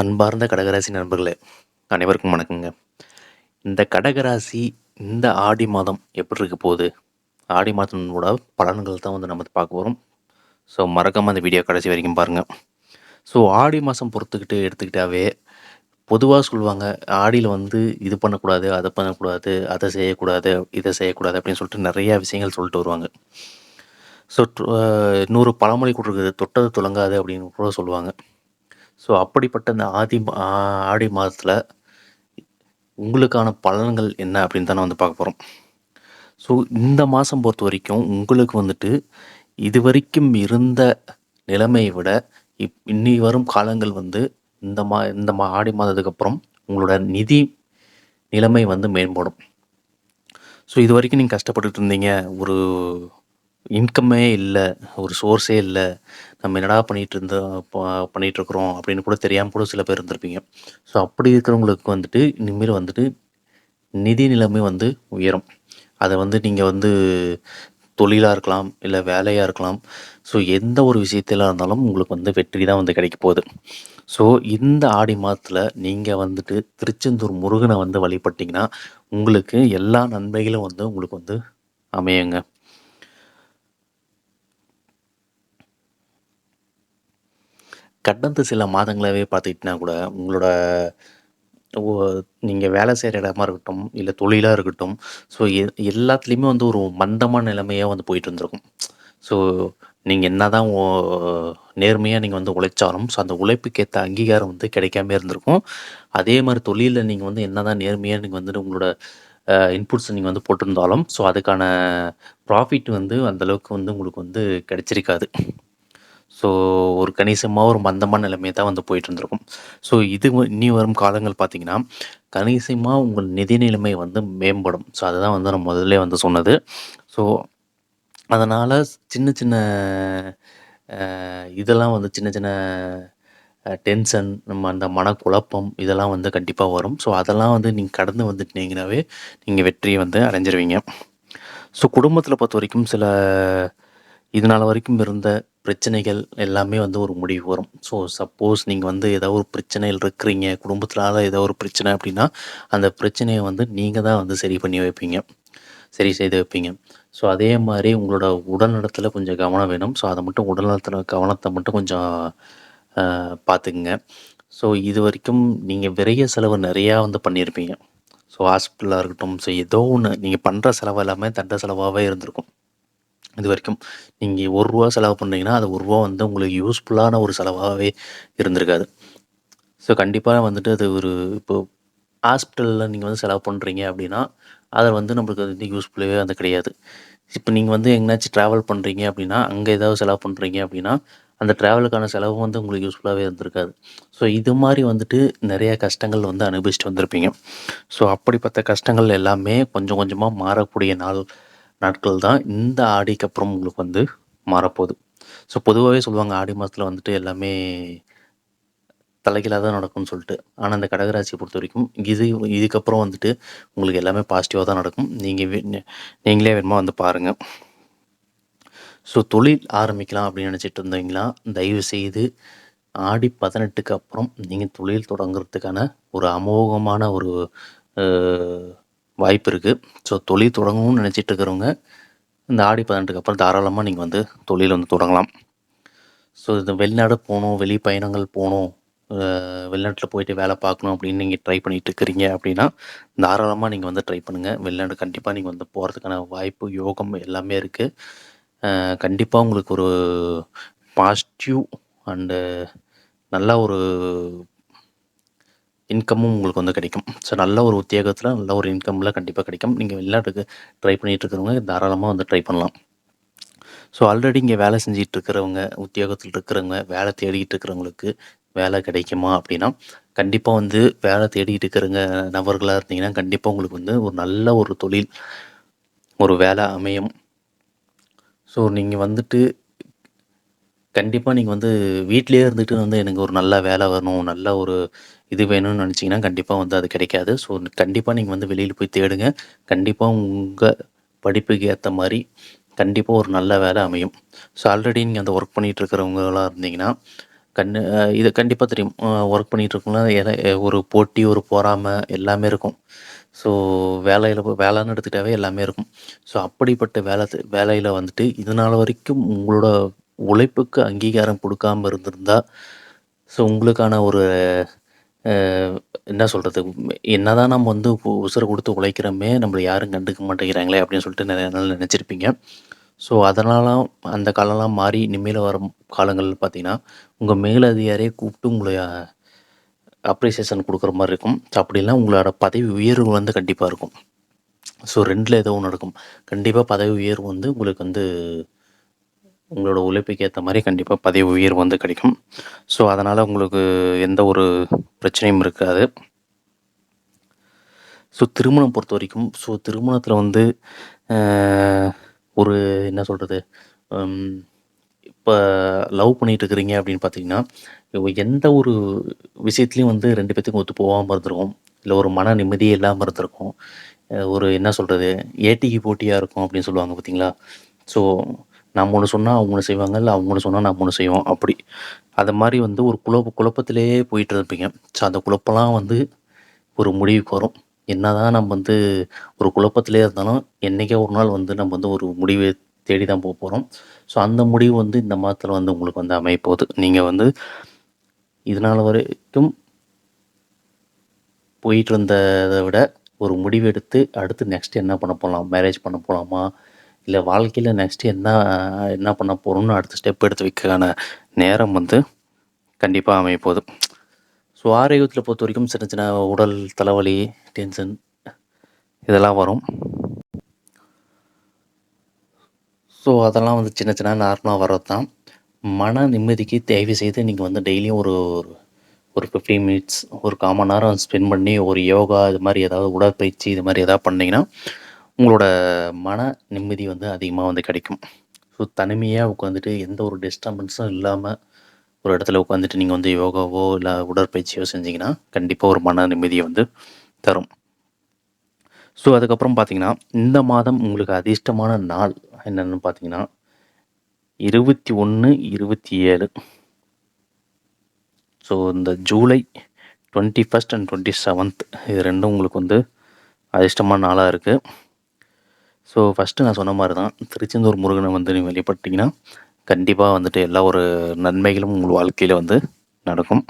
அன்பார்ந்த கடகராசி நண்பர்களே அனைவருக்கும் வணக்கங்க. இந்த கடகராசி இந்த ஆடி மாதம் எப்படி இருக்க போகுது? ஆடி மாதத்தோட பலன்கள் தான் வந்து நம்ம பார்க்க போகிறோம் ஸோ மறக்காமல் அந்த வீடியோ கடைசி வரைக்கும் பாருங்கள் ஸோ ஆடி மாதம் பொறுத்துக்கிட்டு எடுத்துக்கிட்டாவே பொதுவாக சொல்லுவாங்க ஆடியில் வந்து இது பண்ணக்கூடாது அதை பண்ணக்கூடாது அதை செய்யக்கூடாது இதை செய்யக்கூடாது அப்படின்னு சொல்லிட்டு நிறையா விஷயங்கள் சொல்லிட்டு வருவாங்க. ஸோ இன்னொரு பழமொழி கொடுக்குறது தொட்டது துளங்காது அப்படின்னு கூட சொல்லுவாங்க. ஸோ அப்படிப்பட்ட இந்த ஆதி ஆடி மாதத்தில் உங்களுக்கான பலன்கள் என்ன அப்படின்னு தானே வந்து பார்க்க போகிறோம் ஸோ இந்த மாதம் பொறுத்த வரைக்கும் உங்களுக்கு வந்துட்டு இது வரைக்கும் இருந்த நிலைமையை விட இப் இன்னி வரும் காலங்கள் வந்து இந்த மா இந்த மா ஆடி மாதத்துக்கு அப்புறம் உங்களோட நிதி நிலைமை வந்து மேம்படும். ஸோ இது வரைக்கும் நீங்கள் கஷ்டப்பட்டுட்டு இருந்தீங்க. ஒரு இன்கம்மே இல்லை ஒரு சோர்ஸே இல்லை. நம்ம என்னடா பண்ணிகிட்டு இருந்தோம் பண்ணிகிட்ருக்குறோம் அப்படின்னு கூட தெரியாமல் கூட சில பேர் இருந்திருப்பீங்க. ஸோ அப்படி இருக்கிறவங்களுக்கு வந்துட்டு இனிமேல் வந்துட்டு நிதி நிலைமை வந்து உயரும். அதை வந்து நீங்கள் வந்து தொழிலாக இருக்கலாம் இல்லை வேலையாக இருக்கலாம். ஸோ எந்த ஒரு விஷயத்திலாக இருந்தாலும் உங்களுக்கு வந்து வெற்றி தான் வந்து கிடைக்க போகுது. ஸோ இந்த ஆடி மாதத்தில் நீங்கள் வந்துட்டு திருச்செந்தூர் முருகனை வந்து வழிபட்டிங்கன்னா உங்களுக்கு எல்லா நன்மைகளும் வந்து உங்களுக்கு வந்து அமையுங்க. கடந்த சில மாதங்களாகவே பார்த்துக்கிட்டினா கூட உங்களோட நீங்கள் வேலை செய்கிற இடமா இருக்கட்டும் இல்லை தொழிலாக இருக்கட்டும் ஸோ எ எல்லாத்துலேயுமே வந்து ஒரு மந்தமான நிலைமையாக வந்து போயிட்டு இருந்திருக்கும். ஸோ நீங்கள் என்ன தான் நேர்மையாக நீங்கள் வந்து உழைச்சாலும் ஸோ அந்த உழைப்புக்கேற்ற அங்கீகாரம் வந்து கிடைக்காம இருந்திருக்கும். அதே மாதிரி தொழிலில் நீங்கள் வந்து என்ன தான் நேர்மையாக நீங்கள் வந்துட்டு உங்களோட இன்புட்ஸ் நீங்கள் வந்து போட்டிருந்தாலும் ஸோ அதுக்கான ப்ராஃபிட் வந்து அந்தளவுக்கு வந்து உங்களுக்கு வந்து கிடைச்சிருக்காது. ஸோ ஒரு கணிசமாக ஒரு மந்தமான நிலைமையை தான் வந்து போயிட்டு இருந்திருக்கும். ஸோ இது இனி வரும் காலங்கள் பார்த்தீங்கன்னா கணிசமாக உங்கள் நிதி நிலைமை வந்து மேம்படும். ஸோ அதுதான் வந்து நான் முதல்ல வந்து சொன்னது. ஸோ அதனால் சின்ன சின்ன இதெல்லாம் வந்து சின்ன சின்ன டென்ஷன் நம்ம அந்த மனக்குழப்பம் இதெல்லாம் வந்து கண்டிப்பாக வரும். ஸோ அதெல்லாம் வந்து நீங்கள் கடந்து வந்துட்டீங்கனாவே நீங்கள் வெற்றியை வந்து அடைஞ்சிருவீங்க. ஸோ குடும்பத்தில் பொறுத்த வரைக்கும் சில இதனால் வரைக்கும் இருந்த பிரச்சனைகள் எல்லாமே வந்து ஒரு முடிவு வரும். ஸோ சப்போஸ் நீங்கள் வந்து ஏதோ ஒரு பிரச்சனையில் இருக்கிறீங்க குடும்பத்தினால ஏதோ ஒரு பிரச்சனை அப்படின்னா அந்த பிரச்சனையை வந்து நீங்கள் தான் வந்து சரி பண்ணி வைப்பீங்க. சரி செய்து வைப்பீங்க. ஸோ அதே மாதிரி உங்களோட உடல்நலத்தில் கொஞ்சம் கவனம் வேணும். ஸோ அதை மட்டும் உடல்நலத்தில் கவனத்தை மட்டும் கொஞ்சம் பார்த்துக்குங்க. ஸோ இது வரைக்கும் நீங்கள் விரைய செலவு நிறையா வந்து பண்ணியிருப்பீங்க. ஸோ ஹாஸ்பிட்டலாக இருக்கட்டும். ஸோ ஏதோ ஒன்று நீங்கள் பண்ணுற செலவு எல்லாமே தண்ட செலவாகவே இருந்திருக்கும். இது வரைக்கும் நீங்கள் ஒரு ரூபா செலவு பண்ணுறீங்கன்னா அது ஒரு ரூபா வந்து உங்களுக்கு யூஸ்ஃபுல்லான ஒரு செலவாகவே இருந்திருக்காது. ஸோ கண்டிப்பாக வந்துட்டு அது ஒரு இப்போது ஹாஸ்பிட்டலில் நீங்கள் வந்து செலவு பண்ணுறீங்க அப்படின்னா அதை வந்து நம்மளுக்கு அது வந்து யூஸ்ஃபுல்லாகவே வந்து கிடையாது. இப்போ நீங்கள் வந்து எங்கேனாச்சும் ட்ராவல் பண்ணுறீங்க அப்படின்னா அங்கே ஏதாவது செலவு பண்ணுறீங்க அப்படின்னா அந்த ட்ராவலுக்கான செலவும் வந்து உங்களுக்கு யூஸ்ஃபுல்லாகவே இருந்திருக்காது. ஸோ இது மாதிரி வந்துட்டு நிறையா கஷ்டங்கள் வந்து அனுபவிச்சுட்டு வந்திருப்பீங்க. ஸோ அப்படிப்பட்ட கஷ்டங்கள் எல்லாமே கொஞ்சம் கொஞ்சமாக மாறக்கூடிய நாள் நாட்கள் தான் இந்த ஆடிக்கு அப்புறம் உங்களுக்கு வந்து மாறப்போகுது. ஸோ பொதுவாகவே சொல்லுவாங்க ஆடி மாதத்தில் வந்துட்டு எல்லாமே தலைகீழாக தான் நடக்கும்னு சொல்லிட்டு. ஆனால் இந்த கடகராசியை பொறுத்த வரைக்கும் இது இதுக்கப்புறம் வந்துட்டு உங்களுக்கு எல்லாமே பாசிட்டிவாக தான் நடக்கும். நீங்கள் நீங்களே வேணுமா வந்து பாருங்கள் ஸோ தொழில் ஆரம்பிக்கலாம் அப்படின்னு நினச்சிட்டு இருந்தீங்களா? தயவு செய்து ஆடி பதினெட்டுக்கு அப்புறம் நீங்கள் தொழில் தொடங்குறதுக்கான ஒரு அமோகமான ஒரு வாய்ப்பு இருக்குது ஸோ தொழில் தொடங்கணும்னு நினச்சிட்டு இருக்கிறவங்க இந்த ஆடி பதினெட்டுக்கு அப்புறம் தாராளமாக நீங்கள் வந்து தொழில் வந்து தொடங்கலாம். ஸோ இந்த வெளிநாடு போகணும் வெளி பயணங்கள் போகணும் வெளிநாட்டில் போயிட்டு வேலை பார்க்கணும் அப்படின்னு நீங்கள் ட்ரை பண்ணிகிட்டு இருக்கிறீங்க அப்படின்னா தாராளமாக நீங்கள் வந்து ட்ரை பண்ணுங்கள் வெளிநாடு கண்டிப்பாக நீங்கள் வந்து போகிறதுக்கான வாய்ப்பு யோகம் எல்லாமே இருக்குது கண்டிப்பாக உங்களுக்கு ஒரு பாசிட்டிவ் அண்டு நல்லா ஒரு இன்கமும் உங்களுக்கு வந்து கிடைக்கும். ஸோ நல்ல ஒரு உத்தியோகத்தில் நல்ல ஒரு இன்கம்லாம் கண்டிப்பாக கிடைக்கும். நீங்கள் வெளிநாட்டுக்கு ட்ரை பண்ணிகிட்டு இருக்கிறவங்க தாராளமாக வந்து ட்ரை பண்ணலாம். ஸோ ஆல்ரெடி இங்கே வேலை செஞ்சிட்டு இருக்கிறவங்க உத்தியோகத்தில் இருக்கிறவங்க வேலை தேடிக்கிட்டு இருக்கிறவங்களுக்கு வேலை கிடைக்குமா அப்படின்னா கண்டிப்பாக வந்து வேலை தேடிக்கிட்டு இருக்கிறவங்க நபர்களாக இருந்தீங்கன்னா கண்டிப்பாக உங்களுக்கு வந்து ஒரு நல்ல ஒரு தொழில் ஒரு வேலை அமையும். ஸோ நீங்கள் வந்துட்டு கண்டிப்பாக நீங்கள் வந்து வீட்டிலேயே இருந்துட்டு வந்து எனக்கு ஒரு நல்ல வேலை வரணும் நல்ல ஒரு இது வேணும்னு நினச்சிங்கன்னா கண்டிப்பாக வந்து அது கிடைக்காது ஸோ கண்டிப்பாக நீங்கள் வந்து வெளியில் போய் தேடுங்க கண்டிப்பாக உங்கள் படிப்புக்கு ஏற்ற மாதிரி கண்டிப்பாக ஒரு நல்ல வேலை அமையும் ஸோ ஆல்ரெடி நீங்கள் அந்த ஒர்க் பண்ணிகிட்ருக்கறவங்களா இருந்தீங்கன்னா கண்ணு அ இது கண்டிப்பா தெரியும். அ ஒர்க் பண்ணிட்டு இருக்கவங்கலாம் எத ஒரு போட்டி, ஒரு பொறாமை எல்லாமே இருக்கும். ஸோ வேலையில வேலைன்னு எடுத்துக்கிட்டாவே எல்லாமே இருக்கும். ஸோ அப்படிப்பட்ட வேலை வேலையில வந்துட்டு இது வரைக்கும் உங்களோட உழைப்புக்கு அங்கீகாரம் கொடுக்காம இருந்திருந்தா, ஸோ உங்களுக்கான ஒரு அ என்ன தான் என்னதான் நம்ம வந்து உசுர கொடுத்து உழைக்கிறோமே, நம்மளை யாரும் கண்டுக்க மாட்டேங்கிறாங்களே அப்படின்னு சொல்லிட்டு நிறைய நாள் நினச்சிருப்பீங்க ஸோ அதனாலாம் அந்த காலம்லாம் மாறி இனிமேல் வரும் காலங்கள் பார்த்தீங்கன்னா, உங்கள் மேலதிகாரியே கூப்பிட்டு உங்களை அப்ரிசியேஷன் கொடுக்குற மாதிரி இருக்கும். ஸோ அப்படி உங்களோட பதவி உயர்வு வந்து கண்டிப்பாக இருக்கும். ஸோ ரெண்டில் ஏதோ ஒன்று நடக்கும். கண்டிப்பாக பதவி உயர்வு வந்து உங்களுக்கு வந்து உங்களோட உழைப்புக்கு ஏற்ற மாதிரி கண்டிப்பாக பதவி உயர்வு வந்து கிடைக்கும். ஸோ அதனால் உங்களுக்கு எந்த ஒரு பிரச்சனையும் இருக்காது. ஸோ திருமணம் பொறுத்த வரைக்கும் ஸோ திருமணத்தில் வந்து ஒரு என்ன சொல்கிறது இப்போ லவ் பண்ணிகிட்டு இருக்கிறீங்க அப்படின்னு பார்த்தீங்கன்னா, எந்த ஒரு விஷயத்துலையும் வந்து ரெண்டு பேத்துக்கும் ஒத்து போகாமல் இருந்திருக்கும். இல்லை ஒரு மன நிம்மதியே இல்லாமல் இருந்திருக்கும். ஒரு என்ன சொல்கிறது ஏட்டிக்கு போட்டியாக இருக்கும் அப்படின்னு சொல்லுவாங்க பார்த்தீங்களா? ஸோ நம்ம ஒன்று சொன்னால் அவங்க ஒன்று செய்வாங்க. இல்லை அவங்க ஒன்று சொன்னால் நம்ம ஒன்று செய்வோம். அப்படி. அது மாதிரி வந்து ஒரு குழப்ப குழப்பத்திலேயே போயிட்டு இருப்பீங்க. ஸோ அந்த குழப்பம்லாம் வந்து ஒரு முடிவுக்கு வரும். என்ன தான் நம்ம வந்து ஒரு குழப்பத்திலேயே இருந்தாலும், என்றைக்கே ஒரு நாள் வந்து நம்ம வந்து ஒரு முடிவு தேடி தான் போக போகிறோம் ஸோ அந்த முடிவு வந்து இந்த மாதத்தில் வந்து உங்களுக்கு வந்து அமைப்போகுது நீங்கள் வந்து இதனால் வரைக்கும் போயிட்டு இருந்ததை விட ஒரு முடிவு எடுத்து அடுத்து நெக்ஸ்ட் என்ன பண்ண போகலாம் மேரேஜ் பண்ண போகலாமா இல்லை வாழ்க்கையில் நெக்ஸ்ட் என்ன என்ன பண்ண போகிறோம்னு அடுத்த ஸ்டெப் எடுத்து வைக்கான நேரம் வந்து கண்டிப்பாக அமையப்போகுது. ஸோ ஆரோக்கியத்தில் பொறுத்த வரைக்கும் சின்ன சின்ன உடல் தலைவலி, டென்ஷன் இதெல்லாம் வரும். ஸோ அதெல்லாம் வந்து சின்ன சின்ன நார்மலாக வர்றது தான். மன நிம்மதிக்கு தயவு செய்து நீங்கள் வந்து டெய்லியும் ஒரு ஒரு 15 மினிட்ஸ் ஒரு காமன் நேரம் ஸ்பெண்ட் பண்ணி ஒரு யோகா இது மாதிரி ஏதாவது உடற்பயிற்சி இது மாதிரி எதாவது பண்ணிங்கன்னா உங்களோட மன நிம்மதி வந்து அதிகமாக வந்து கிடைக்கும். ஸோ தனிமையாக உட்காந்துட்டு எந்த ஒரு டிஸ்டர்பன்ஸும் இல்லாமல் ஒரு இடத்துல உட்காந்துட்டு நீங்கள் வந்து யோகாவோ, இல்லை உடற்பயிற்சியோ செஞ்சீங்கன்னா, கண்டிப்பாக ஒரு மன நிம்மதியை வந்து தரும். ஸோ அதுக்கப்புறம் பார்த்தீங்கன்னா, இந்த மாதம் உங்களுக்கு அதிர்ஷ்டமான நாள் என்னென்னு பார்த்தீங்கன்னா, 21, 27 ஸோ இந்த ஜூலை 21 அண்ட் 27 இது ரெண்டும் உங்களுக்கு வந்து அதிர்ஷ்டமான நாளாக இருக்குது ஸோ ஃபர்ஸ்ட்டு நான் சொன்ன மாதிரி தான். திருச்செந்தூர் முருகனை வந்து நீங்கள் வெளிப்பட்டீங்கன்னா கண்டிப்பாக வந்துட்டு எல்லா ஒரு நன்மைகளும் உங்கள் வாழ்க்கையில் வந்து நடக்கும்.